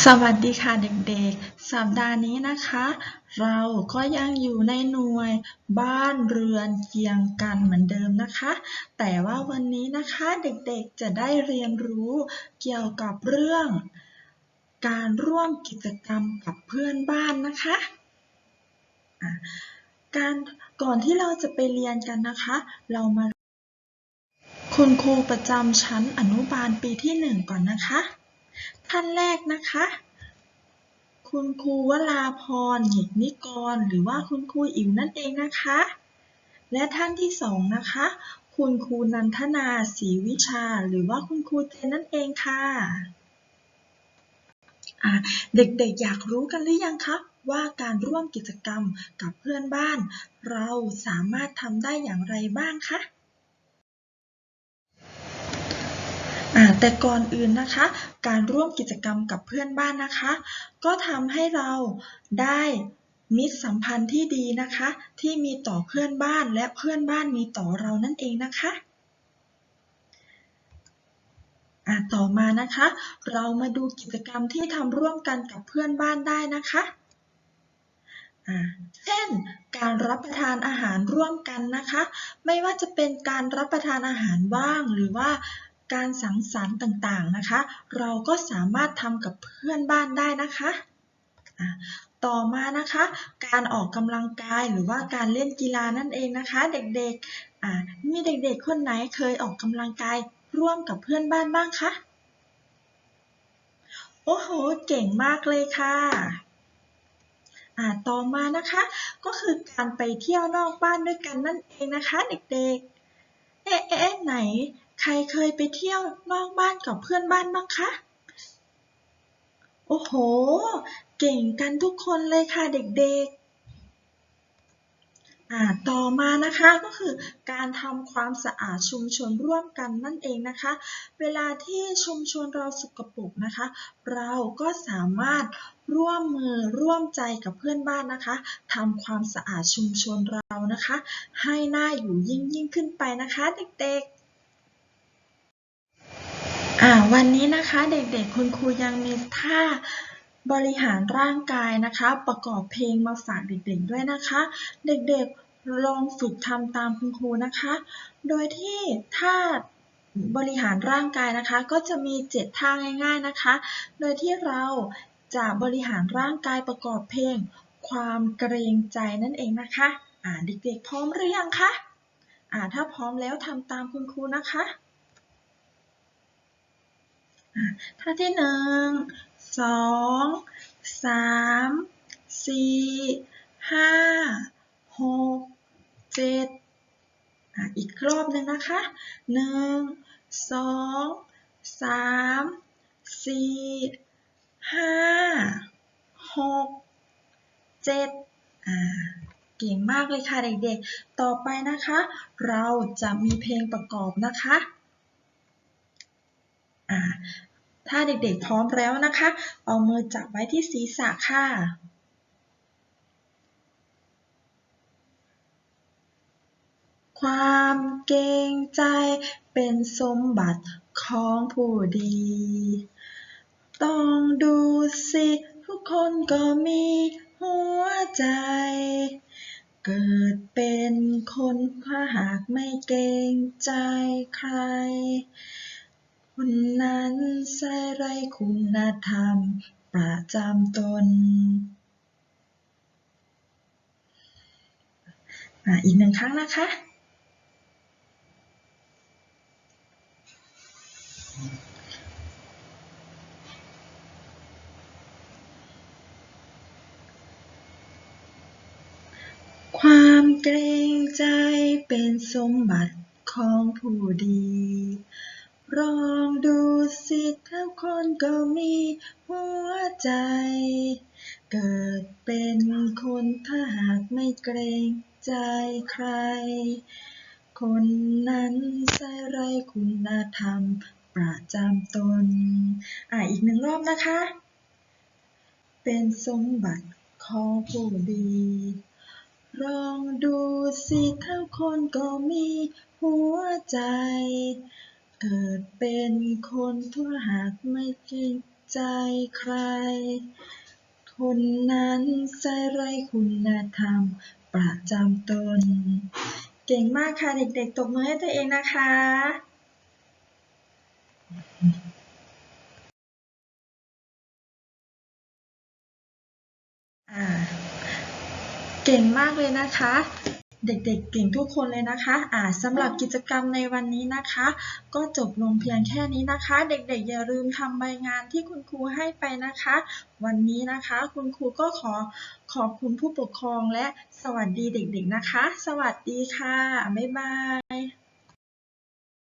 สวัสดีค่ะเด็กๆ สัปดาห์นี้นะคะ เราก็ยังอยู่ในหน่วยบ้านเรือนเคียงกันเหมือนเดิมนะคะ แต่ว่าวันนี้นะคะเด็กๆจะได้เรียนรู้เกี่ยวกับเรื่อง การร่วมกิจกรรมกับเพื่อนบ้านนะคะะการก่อนที่เราจะไปเรียนกันนะคะ เรามา คุณครูประจำชั้นอนุบาลปีที่หนึ่งก่อนนะคะ ท่านแรกนะคะ คุณครูวราพรเหตุนิกร หรือว่าคุณครูอิ๋วนั่นเองนะคะ และท่านที่สองนะคะ คุณครูนันทนาศรีวิชา หรือว่าคุณครูเจนนั่นเองค่ะอะเด็กๆ อยากรู้กันหรือยังคะว่าการร่วมกิจกรรมกับเพื่อนบ้าน เราสามารถทำได้อย่างไรบ้างคะ อ่า แต่ก่อนอื่นนะคะ การร่วมกิจกรรมกับเพื่อนบ้านนะคะ ก็ทำให้เราได้มิตรสัมพันธ์ที่ดีนะคะ ที่มีต่อเพื่อนบ้านและเพื่อนบ้านมีต่อเรานั่นเองนะคะต่อมานะคะ เรามาดูกิจกรรมที่ทำร่วมกันกับเพื่อนบ้านได้นะคะเช่น การรับประทานอาหารร่วมกันนะคะ ไม่ว่าจะเป็นการรับประทานอาหารว่างหรือว่า การสังสรรค์ต่างๆนะคะ เราก็สามารถทำกับเพื่อนบ้านได้นะคะต่อมานะคะ การออกกำลังกายหรือว่าการเล่นกีฬานั่นเองนะคะ เด็กๆมีเด็กๆคนไหนเคยออกกำลังกายร่วมกับเพื่อนบ้านบ้างคะโอ้โห เก่งมากเลยค่ะต่อมานะคะ ก็คือการไปเที่ยวนอกบ้านด้วยกันนั่นเองนะคะ เด็กๆ เอ๊ะไหน ใครเคยไปเที่ยวนอกบ้านกับเพื่อนบ้านบ้างคะ โอ้โห เก่งกันทุกคนเลยค่ะเด็กๆ อ่า ต่อมานะคะก็คือการทำความสะอาดชุมชนร่วมกันนั่นเองนะคะ เวลาที่ชุมชนเราสกปรกนะคะ เราก็สามารถร่วมมือร่วมใจกับเพื่อนบ้านนะคะทำความสะอาดชุมชนเรานะคะ ให้น่าอยู่ยิ่งยิ่งขึ้นไปนะคะ เด็กๆ อ่าวันนี้นะคะเด็กๆ คุณครูยังมีท่าบริหารร่างกายนะคะ ประกอบเพลงมาฝากเด็กๆด้วยนะคะ เด็กๆลองฝึกทำตามคุณครูนะคะ โดยที่ท่าบริหารร่างกายนะคะ ก็จะมี7ท่าง่าย ๆนะคะ โดยที่เราจะบริหารร่างกายประกอบเพลง ความเกรงใจนั่นเองนะคะอ่าเด็กๆ พร้อมหรือยังคะอ่าถ้าพร้อมแล้วทำตามคุณครูนะคะ ท่าที่หนึ่งสองสามสี่ห้าหกเจ็ดอีกรอบหนึ่งนะคะหนึ่งสองสามสี่ห้าหกเจ็ดอ่าเก่งมากเลยค่ะเด็กๆ ต่อไปนะคะ เราจะมีเพลงประกอบนะคะ ถ้าเด็กๆพร้อมแล้วนะคะ เอามือจับไว้ที่ศีรษะค่ะ ความเกรงใจเป็นสมบัติของผู้ดี ต้องดูสิ ทุกคนก็มีหัวใจ เกิดเป็นคนถ้าหากไม่เกรงใจใคร คนนั้นใส่ไรคุณธรรม ประจำตนอีกหนึ่งครั้งนะคะความเกรงใจเป็นสมบัติของผู้ดี ลองดูสิทุกคนก็มีหัวใจ เกิดเป็นคนถ้าหากไม่เกรงใจใคร คนนั้นใส่ไรคุณธรรมประจำตน อะอีกหนึ่งรอบนะคะ เป็นสมบัติของผู้ดี ลองดูสิทุกคนก็มีหัวใจ เกิดเป็นคนถ้าหากไม่เกรงใจใคร คนนั้นใจไรคุณธรรมประจำตน เก่งมากค่ะเด็กๆ ตบมือให้ตัวเองนะคะอ่าเก่งมากเลยนะคะ เด็กๆเก่งทุกคนเลยนะคะอ่าสำหรับกิจกรรมในวันนี้นะคะ ก็จบลงเพียงแค่นี้นะคะ เด็กๆ อย่าลืมทำใบงานที่คุณครูให้ไปนะคะ วันนี้นะคะ คุณครูก็ขอขอบคุณผู้ปกครองและสวัสดีเด็กๆนะคะ สวัสดีค่ะ บ๊ายบาย